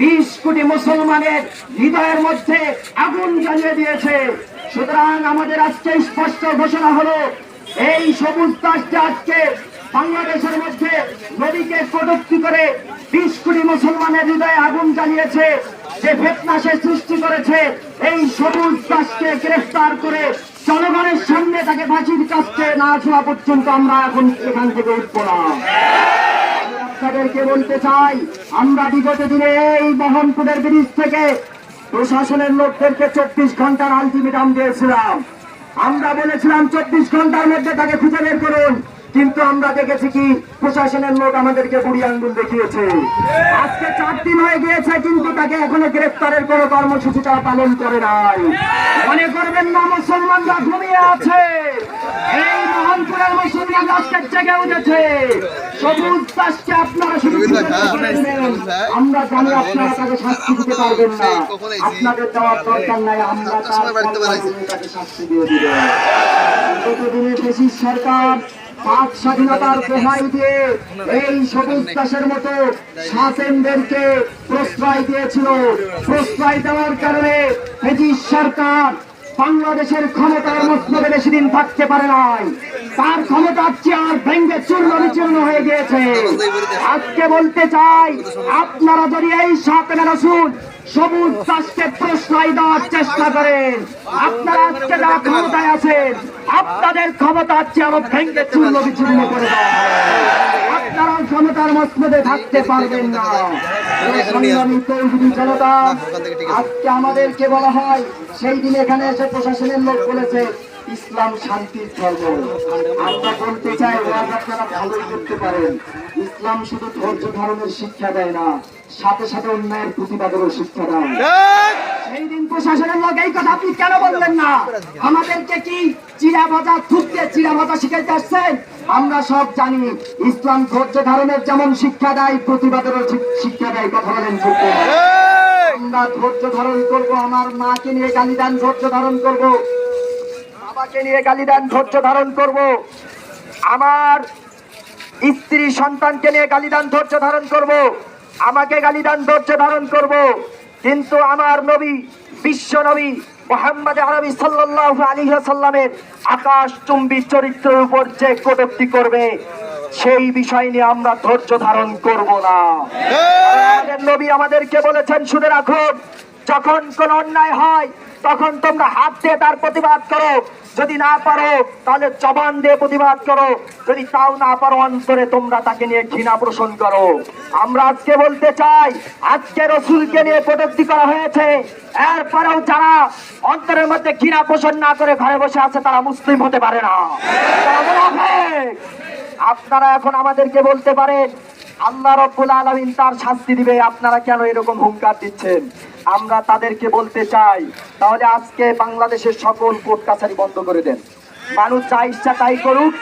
বিশ কোটি মুসলমানের হৃদয়ের মধ্যে আগুন জ্বালিয়ে দিয়েছে। সুতরাং আমাদের আজকে স্পষ্ট ঘোষণা হলো, এই সবুজ দাসটি আজকে বাংলাদেশের মধ্যে নদীকে কটুক্তি করে বিশ কোটি মুসলমানের হৃদয়ে আগুন জ্বালিয়েছে, যে ফেতনা সে সৃষ্টি করেছে। এই সবুজ দাসকে গ্রেফতার করে জনগণের সামনে তাকে ফাঁসির কাছে না ছোঁয়া পর্যন্ত আমরা এখন এখান থেকে উঠবো না। আপনাদেরকে বলতে চাই, আমরা বিগত দিনে এই মোহনপুরের ব্রিজ থেকে প্রশাসনের লোকদেরকে চব্বিশ ঘণ্টার আলটিমেটাম দিয়েছিলাম। আমরা বলেছিলাম চব্বিশ ঘণ্টার মধ্যে তাকে খুঁজে বের করুন, কিন্তু আমরা দেখেছি কি প্রশাসনের লোক আমাদেরকে বুড়ি আঙ্গুল দেখিয়েছে। আজকে চার দিন হয়ে গিয়েছে, কিন্তু তাকে এখনও গ্রেফতারের কোনো কর্মসূচি তারা পালন করে নাই। মনে করবেন না, মুসলমানরা ঘুমিয়ে আছে। এই আজকে জেগে উঠেছে। সবুজ দাসকে আপনারা শুধু। আমরা জানি আপনারা তাকে শাস্তি দিতে পারবেন না। আপনাদের দেওয়ার দরকার নাই আমরা তাকে শাস্তি দিয়ে ব্রিটিশ সরকার পাক স্বাধীনতার দিয়ে এই সবুজ দাসের মতো শাসেনদেরকে প্রশ্রয় দিয়েছিল প্রশ্রয় দেওয়ার কারণে ব্রিটিশ সরকার বাংলাদেশের ক্ষমতার মসনদে বেশি দিন থাকতে পারে নাই। তার ক্ষমতার চেয়ার ভেঙ্গে চূর্ণ বিচূর্ণ হয়ে গিয়েছে। আজকে বলতে চাই, আপনারা যদি এই সাথে রসুন সবুজ চাষকে প্রশ্রয় দেওয়ার চেষ্টা করেন, আপনারা আজকে যারা ক্ষমতায় আছেন, আপনাদের ক্ষমতার চেয়ে আরও ভেঙ্গে চূর্ণ বিচূর্ণ করে দেওয়া আপনারা ক্ষমতার মসনদে থাকতে পারবেন না। জনতা, আজকে আমাদেরকে বলা হয়, সেই দিন এখানে এসে প্রশাসনের লোক বলেছে, ইসলাম শান্তির ধর্ম। আমরা বলতে চাই আপনারা ভালোই করতে পারেন। ইসলাম শুধু ধৈর্য ধারণের শিক্ষা দেয় না, সাথে সাথে অন্যায়ের প্রতিবাদেরও শিক্ষা দেয়। সেই দিন প্রশাসনের লোক এই কথা আপনি কেন বললেন না? আমাদেরকে কি চিরা ভাজা থুকতে চিরা ভাজা শিখাইতে আসছেন? আমরা সব জানি ইসলাম ধৈর্য ধারণের যেমন শিক্ষা দেয় প্রতিবাদেরও শিক- শিক্ষা দেয় কথা বলেন আমরা ধৈর্য ধারণ করব আমার মাকে নিয়ে গালিদান ধৈর্য ধারণ করব। বাবাকে নিয়ে গালিদান ধৈর্য ধারণ করব। আমার স্ত্রী সন্তানকে নিয়ে গালিদান ধৈর্য ধারণ করব। আমাকে গালিদান ধৈর্য ধারণ করব। কিন্তু আমার নবী বিশ্ব নবী মোহাম্মদ আরবি সাল্লাহ আলী সাল্লামের আকাশ চুম্বী চরিত্রের উপর যে কটূক্তি করবে সেই বিষয় নিয়ে আমরা ধৈর্য ধারণ করব না। নবী আমাদেরকে বলেছেন শুনে রাখুন যখন কোন অন্যায় হয় তখন তোমরা হাত দিয়ে তার প্রতিবাদ করো। যদি না পারো, তাহলে জবান দিয়ে প্রতিবাদ করো। যদি তাও না পারো অন্তরে, তোমরা তাকে নিয়ে ঘৃণা পোষণ করো। আমরা আজকে বলতে চাই, আজকে রসুলকে নিয়ে কটূক্তি করা হয়েছে। এরপরেও যারা অন্তরের মধ্যে ঘৃণা পোষণ না করে ঘরে বসে আছে, তারা মুসলিম হতে পারে না। আপনারা এখন আমাদেরকে বলতে পারেন আল্লাহ রব্বুল আলমিন তার শাস্তি দিবে, আপনারা কেন এরকম হুঙ্কার দিচ্ছেন? আমরা তাদেরকে বলতে চাই, তাহলে আজকে বাংলাদেশের সকল কোর্ট কাছারি বন্ধ করে দেন। মানুষ যা ইচ্ছা তাই করুক,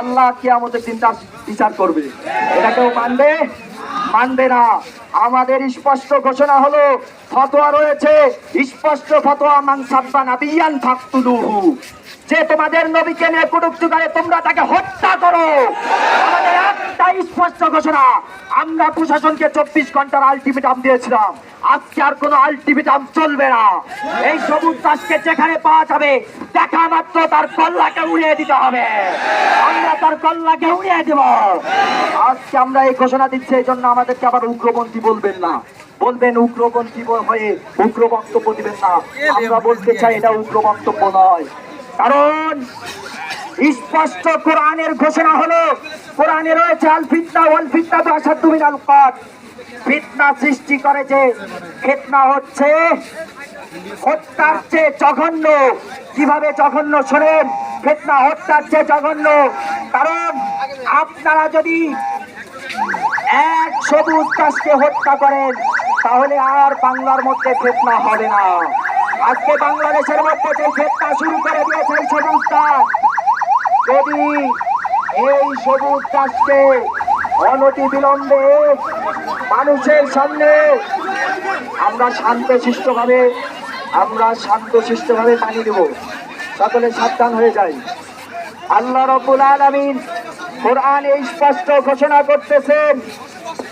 আল্লাহ কি আমাদের দিন তার বিচার করবে। এটা কেউ মানবে? মানবে না। আমাদের স্পষ্ট ঘোষণা হলো, ফতোয়া রয়েছে, স্পষ্ট ফতোয়া, মান সাব্বা নাবিয়ান যে তোমাদের নবীকে নিয়ে কটুক্তি করে তোমরা তাকে হত্যা করো। আমাদের একটাই স্পষ্ট ঘোষণা, আমরা প্রশাসনকে চব্বিশ ঘণ্টার আলটিমেটাম দিয়েছিলাম। আজকে আর আলটিমেটাম চলবে না। এই সবুজ যেখানে পাওয়া যাবে, দেখা মাত্র তার কল্লাকে উড়িয়ে দিতে হবে। আমরা তার কল্লাকে উড়িয়ে দেব। আজকে আমরা এই ঘোষণা দিচ্ছি, এই জন্য আমাদেরকে আবার উগ্রপন্থী বলবেন না। বলবেন উগ্রপন্থী হয়ে উগ্র বক্তব্য দিবেন না। আমরা বলতে চাই এটা উগ্র বক্তব্য নয়। কারণ স্পষ্ট কোরআনের ঘোষণা হলো, কোরআনে রয়েছে, আল ফিতনা ওয়াল ফিতনা তো আসাদু মিনাল কাত ফিতনা সৃষ্টি করেছে ফিতনা হচ্ছে হত্যার চেয়ে জঘন্য। কীভাবে জঘন্য শোনেন? ফিতনা হত্যার চেয়ে জঘন্য। কারণ আপনারা যদি এক সবুজ চাষকে হত্যা করেন, তাহলে আর বাংলার মধ্যে ফেতনা হবে না। আজকে বাংলাদেশের মধ্যে যে ফেতনা শুরু করে দিয়েছে এই সবুজ চাষ যদি এই সবুজ চাষকে অনতি বিলম্বে মানুষের সামনে আমরা শান্ত ভাবে আমরা শান্ত ভাবে পানি দেব, সকলে সাবধান হয়ে যায় আল্লাহ রব্বুল আলামিন কোরআনে স্পষ্ট ঘোষণা করতেছেন,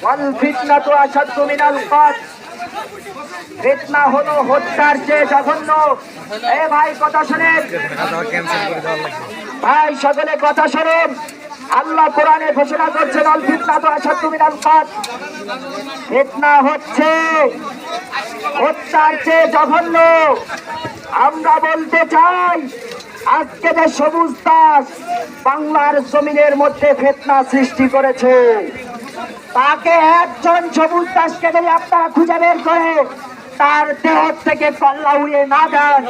ওয়াল ফিতনাতু আশাদ্দু মিনাল কাতল ফিতনা হলো হত্যার চেয়ে জঘন্য এ ভাই, কথা শোনেন। ভাই, সকলে কথা শোনেন। আল্লাহ কোরআনে ঘোষণা করছেন অল ফিতনা তো আসাদ কাত। ফিতনা হচ্ছে হত্যার চেয়ে জঘন্য আমরা বলতে চাই, আজকে যে সবুজ দাস বাংলার জমিনের মধ্যে ফেতনা সৃষ্টি করেছে তাকে একজন সবুজ দাসকে যদি আপনারা খুঁজে বের করে তার দেহ থেকে পাল্লা উড়িয়ে না দেন।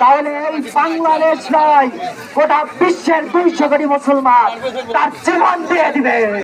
তাহলে এই বাংলাদেশ নয়, গোটা বিশ্বের দুইশো কোটি মুসলমান তার জীবন দিয়ে দিবে।